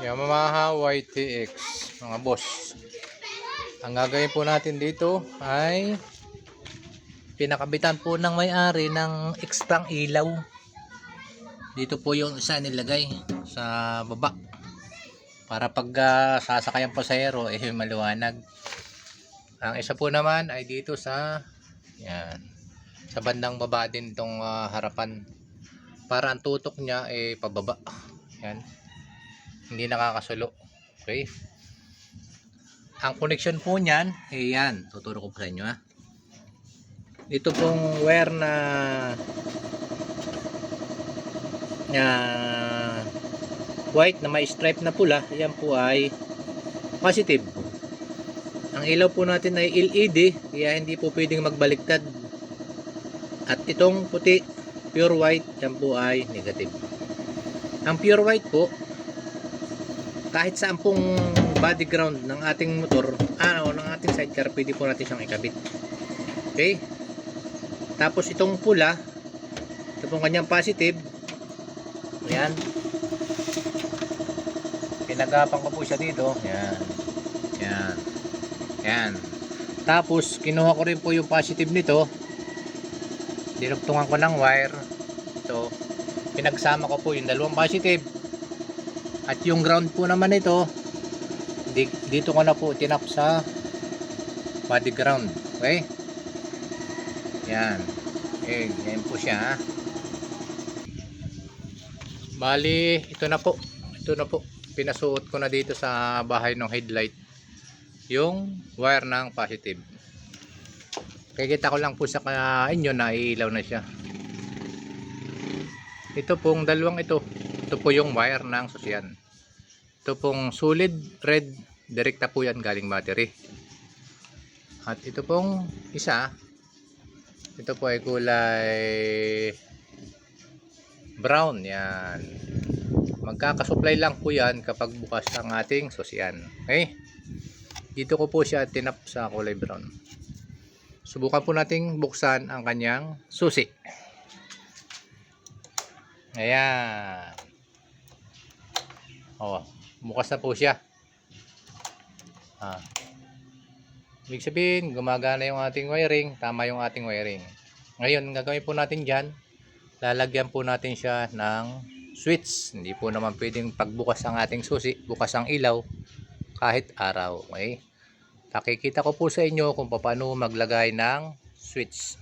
Yamaha YTX mga boss. Ang gagawin po natin dito ay pinakabitan po ng may-ari ng extrang ilaw. Dito po yung isa nilagay sa baba para pag ah, sasakay ang pasahero eh maliwanag. Ang isa po naman ay dito sa yan sa bandang baba din tong ah, harapan. Para ang tutok niya eh pababa. Yan hindi nakakasulo. Okay? Ang connection po niyan, eh yan, tuturo ko sa inyo ha. Ito pong wire na na white na may stripe na pula, yan po ay positive. Ang ilaw po natin ay LED, kaya hindi po pwedeng magbaliktad. At itong puti, pure white, yan po ay negative. Ang pure white po, kahit saan pong body ground ng ating motor, ano, ng ating sidecar, pwede po natin siyang ikabit. Okay? Tapos itong pula, ito pong kanyang positive, ayan. Pinagapang ko po siya dito, ayan. Ayan. Ayan. Tapos, kinuha ko rin po yung positive nito. Dinugtungan ko ng wire. Ito. Pinagsama ko po yung dalawang positive at yung ground po naman ito, di, dito ko na po tinap sa body ground. Okay? Yan. Okay, yan po siya. Bali, ito na po. Ito na po. Pinasuot ko na dito sa bahay ng headlight yung wire ng positive. Kikita ko lang po sa inyo na ilaw na siya. Ito pong dalawang ito. Ito po yung wire ng susyan. Ito pong solid red. Direkta po yan galing battery. At ito pong isa. Ito po ay kulay brown. Yan. Magkakasupply lang po yan kapag bukas ang ating susyan. Okay? Dito ko po siya tinap sa kulay brown. Subukan po nating buksan ang kanyang susi. Ayan. Oh, bukas na po siya. Ah. Ibig sabihin, gumagana yung ating wiring, tama yung ating wiring. Ngayon, gagawin po natin dyan, lalagyan po natin siya ng switch. Hindi po naman pwedeng pagbukas ang ating susi, bukas ang ilaw, kahit araw. Okay? Pakikita ko po sa inyo kung paano maglagay ng switch.